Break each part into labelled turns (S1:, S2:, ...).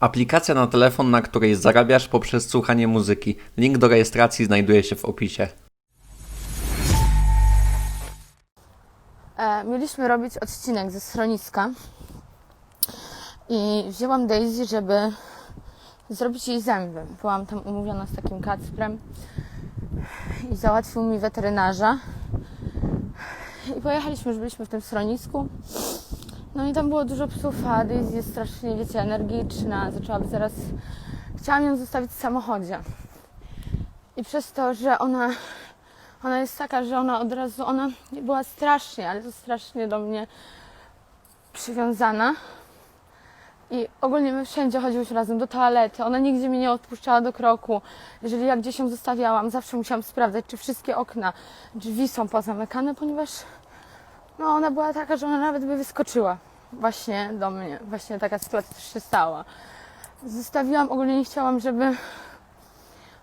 S1: Aplikacja na telefon, na której zarabiasz poprzez słuchanie muzyki. Link do rejestracji znajduje się w opisie.
S2: E, mieliśmy robić odcinek ze schroniska i wzięłam Daisy, żeby zrobić jej zęby. Byłam tam umówiona z takim Kacprem i załatwił mi weterynarza. I pojechaliśmy, już byliśmy w tym schronisku. No i tam było dużo psów, a Daisy jest strasznie, wiecie, energiczna. Zaczęłaby zaraz... Chciałam ją zostawić w samochodzie. I przez to, że ona ona jest taka, że ona od razu, ona była strasznie, ale to strasznie do mnie przywiązana. I ogólnie my wszędzie chodziłyśmy razem do toalety. Ona nigdzie mnie nie odpuszczała do kroku. Jeżeli ja gdzieś ją zostawiałam, zawsze musiałam sprawdzać, czy wszystkie okna, drzwi są pozamykane, ponieważ no, ona była taka, że ona nawet by wyskoczyła właśnie do mnie. Właśnie taka sytuacja też się stała. Zostawiłam, ogólnie nie chciałam, żeby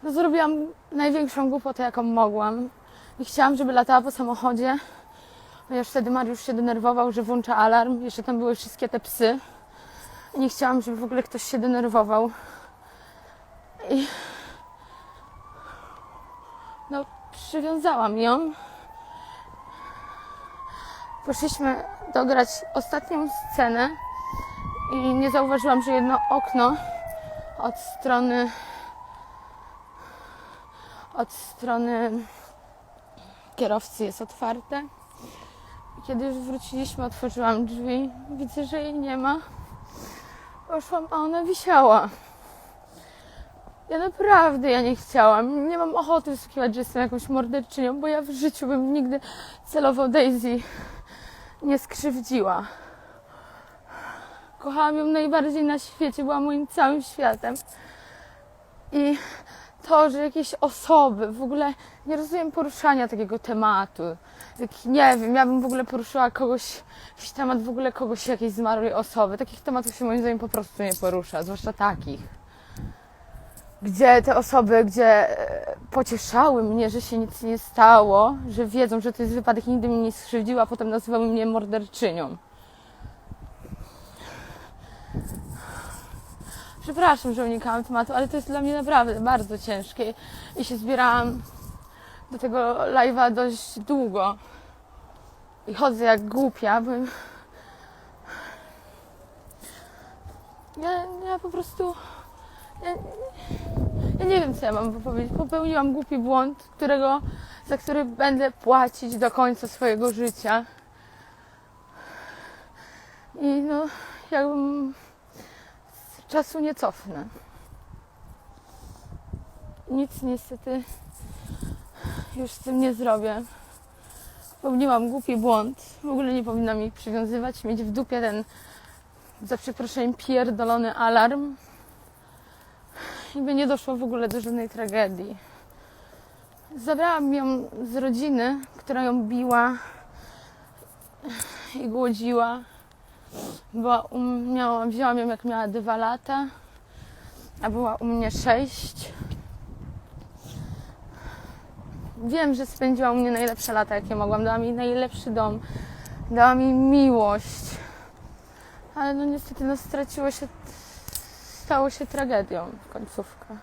S2: no, zrobiłam największą głupotę, jaką mogłam. I chciałam, żeby latała po samochodzie. Chociaż wtedy Mariusz się denerwował, że włącza alarm. Jeszcze tam były wszystkie te psy. I nie chciałam, żeby w ogóle ktoś się denerwował. I no, przywiązałam ją. Poszliśmy dograć ostatnią scenę i nie zauważyłam, że jedno okno od strony od strony kierowcy jest otwarte. Kiedy już wróciliśmy, otworzyłam drzwi. Widzę, że jej nie ma. Poszłam, a ona wisiała. Ja naprawdę ja nie chciałam. Nie mam ochoty wysłuchiwać, że jestem jakąś morderczynią, bo ja w życiu bym nigdy celowo Daisy nie skrzywdziła. Kochałam ją najbardziej na świecie, była moim całym światem. I to, że jakieś osoby, w ogóle nie rozumiem poruszania takiego tematu. Jak, nie wiem, ja bym w ogóle poruszyła kogoś, jakiś temat w ogóle kogoś, jakiejś zmarłej osoby. Takich tematów się moim zdaniem po prostu nie porusza, zwłaszcza takich. Gdzie te osoby, gdzie e, pocieszały mnie, że się nic nie stało, że wiedzą, że to jest wypadek nigdy mnie nie skrzywdziła, a potem nazywały mnie morderczynią. Przepraszam, że unikałam tematu, ale to jest dla mnie naprawdę bardzo ciężkie i się zbierałam do tego live'a dość długo. I chodzę jak głupia, bo ja, ja po prostu ja, nie wiem, co ja mam powiedzieć. Popełniłam głupi błąd, którego, za który będę płacić do końca swojego życia. I no, jakbym czasu nie cofnę. Nic niestety już z tym nie zrobię. Popełniłam głupi błąd. W ogóle nie powinnam ich przywiązywać, mieć w dupie ten, za przeproszeniem, pierdolony alarm. I by nie doszło w ogóle do żadnej tragedii. Zabrałam ją z rodziny, która ją biła i głodziła. U, miała, wzięłam ją jak miała dwa lata, a była u mnie sześć. Wiem, że spędziła u mnie najlepsze lata, jakie mogłam. Dała mi najlepszy dom, dała mi miłość. Ale no niestety no, straciło się, stało się tragedią końcówka.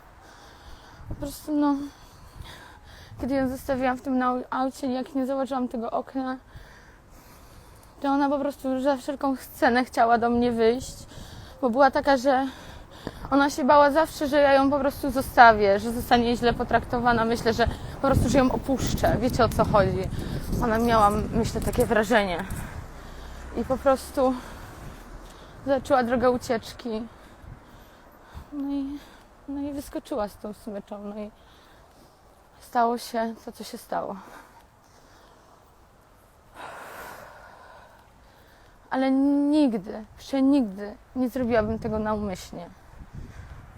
S2: Po prostu no, kiedy ją zostawiłam w tym aucie, jak nie założyłam tego okna, to ona po prostu za wszelką cenę chciała do mnie wyjść, bo była taka, że ona się bała zawsze, że ja ją po prostu zostawię, że zostanie źle potraktowana. Myślę, że po prostu, że ją opuszczę. Wiecie o co chodzi. Ona miała, myślę, takie wrażenie. I po prostu zaczęła drogę ucieczki. No i, no i wyskoczyła z tą smyczą. No i stało się to, co się stało. ale nigdy, przenigdy nie zrobiłabym tego naumyślnie.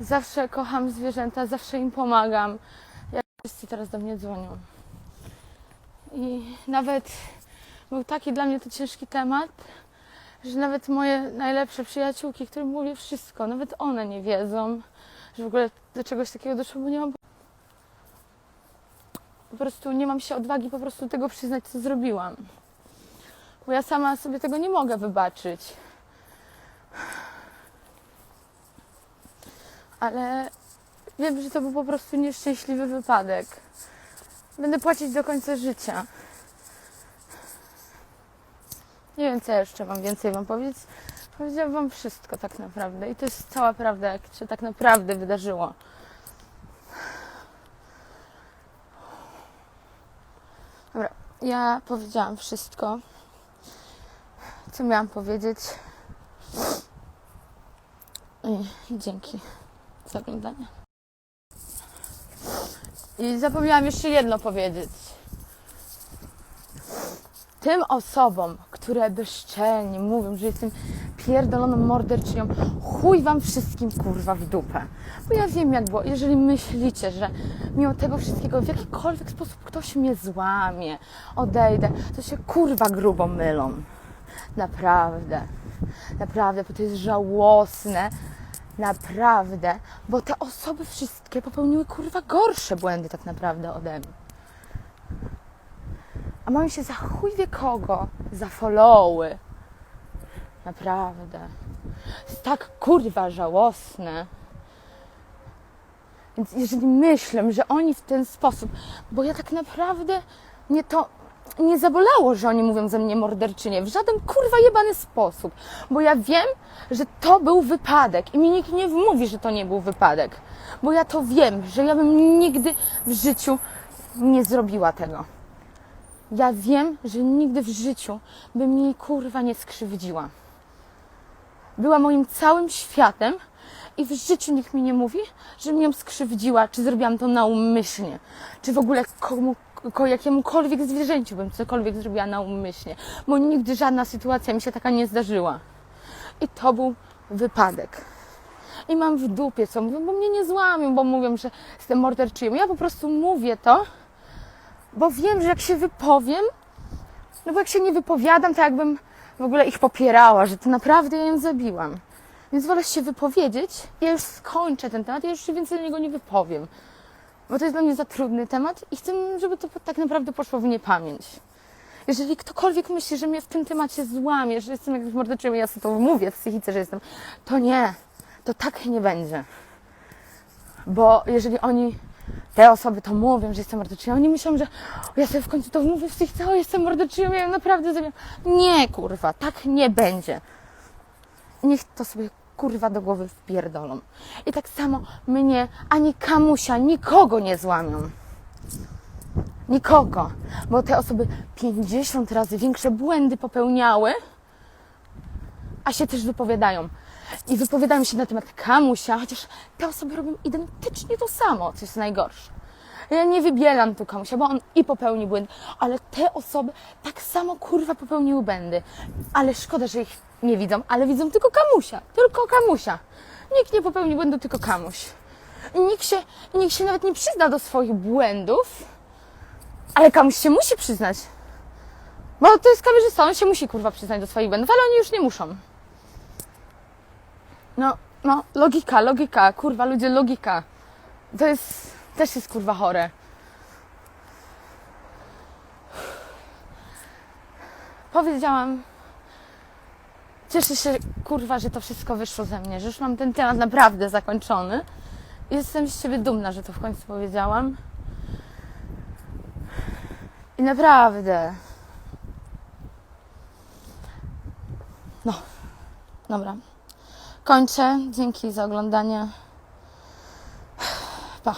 S2: Zawsze kocham zwierzęta, zawsze im pomagam. Jak wszyscy teraz do mnie dzwonią. I nawet był taki dla mnie to ciężki temat, że nawet moje najlepsze przyjaciółki, którym mówię wszystko, nawet one nie wiedzą, że w ogóle do czegoś takiego doszło, bo nie mam po prostu nie mam się odwagi po prostu tego przyznać, co zrobiłam bo ja sama sobie tego nie mogę wybaczyć. ale wiem, że to był po prostu nieszczęśliwy wypadek. Będę płacić do końca życia. Nie wiem, co jeszcze mam więcej Wam powiedzieć. Powiedziałam Wam wszystko tak naprawdę. I to jest cała prawda, jak się tak naprawdę wydarzyło. Dobra, ja powiedziałam wszystko, co miałam powiedzieć. I dzięki za oglądanie. I zapomniałam jeszcze jedno powiedzieć. Tym osobom, które bezczelnie mówią, że jestem pierdoloną morderczynią, chuj wam wszystkim kurwa w dupę. Bo ja wiem jak było. Jeżeli myślicie, że mimo tego wszystkiego w jakikolwiek sposób ktoś mnie złamie, odejdę, to się kurwa grubo mylą. Naprawdę. Naprawdę, bo to jest żałosne. Naprawdę. Bo te osoby wszystkie popełniły kurwa gorsze błędy tak naprawdę ode mnie. A mamy się za chuj wie kogo. Za followy. Naprawdę. Jest tak kurwa żałosne. Więc jeżeli myślę, że oni w ten sposób, bo ja tak naprawdę mnie to nie zabolało, że oni mówią ze mnie morderczynie w żaden kurwa jebany sposób, bo ja wiem, że to był wypadek i mi nikt nie wmówi, że to nie był wypadek, bo ja to wiem, że ja bym nigdy w życiu nie zrobiła tego. Ja wiem, że nigdy w życiu bym mnie kurwa nie skrzywdziła. Była moim całym światem i w życiu nikt mi nie mówi, że mnie skrzywdziła, czy zrobiłam to naumyślnie, czy w ogóle komu, ko, jakiemukolwiek zwierzęciu bym cokolwiek zrobiła naumyślnie, bo nigdy żadna sytuacja mi się taka nie zdarzyła. I to był wypadek. I mam w dupie, co mówią, bo mnie nie złamią, bo mówią, że jestem morderczynią. Ja po prostu mówię to, bo wiem, że jak się wypowiem, no bo jak się nie wypowiadam, to jakbym w ogóle ich popierała, że to naprawdę ja ją zabiłam. Więc wolę się wypowiedzieć. Ja już skończę ten temat, ja już się więcej do niego nie wypowiem. Bo to jest dla mnie za trudny temat i chcę, żeby to tak naprawdę poszło w niepamięć. Jeżeli ktokolwiek myśli, że mnie w tym temacie złamie, że jestem jakimś morderczynią, ja sobie to mówię w psychice, że jestem, to nie. To tak nie będzie. Bo jeżeli oni, te osoby to mówią, że jestem morderczynią, oni myślą, że ja sobie w końcu to mówię w psychice, o jestem morderczynią, ja naprawdę zabiję. Nie, kurwa, tak nie będzie. Niech to sobie kurwa do głowy wpierdolą. I tak samo mnie, ani kamusia, nikogo nie złamią. Nikogo. Bo te osoby 50 razy większe błędy popełniały, a się też wypowiadają. I wypowiadają się na temat kamusia, chociaż te osoby robią identycznie to samo, co jest najgorsze. Ja nie wybieram tu kamusia, bo on i popełni błęd, ale te osoby tak samo kurwa popełniły błędy. Ale szkoda, że ich nie widzą, ale widzą tylko kamusia. Tylko kamusia. Nikt nie popełni błędu, tylko kamuś. Nikt się, nikt się nawet nie przyzna do swoich błędów, ale kamuś się musi przyznać. Bo to jest kamerzysta, on się musi kurwa przyznać do swoich błędów, ale oni już nie muszą. No, no, logika, logika, kurwa, ludzie, logika. To jest, też jest kurwa chore. Powiedziałam, cieszę się, kurwa, że to wszystko wyszło ze mnie, że już mam ten temat naprawdę zakończony. Jestem z siebie dumna, że to w końcu powiedziałam. I naprawdę. No, dobra. Kończę. Dzięki za oglądanie. Pa.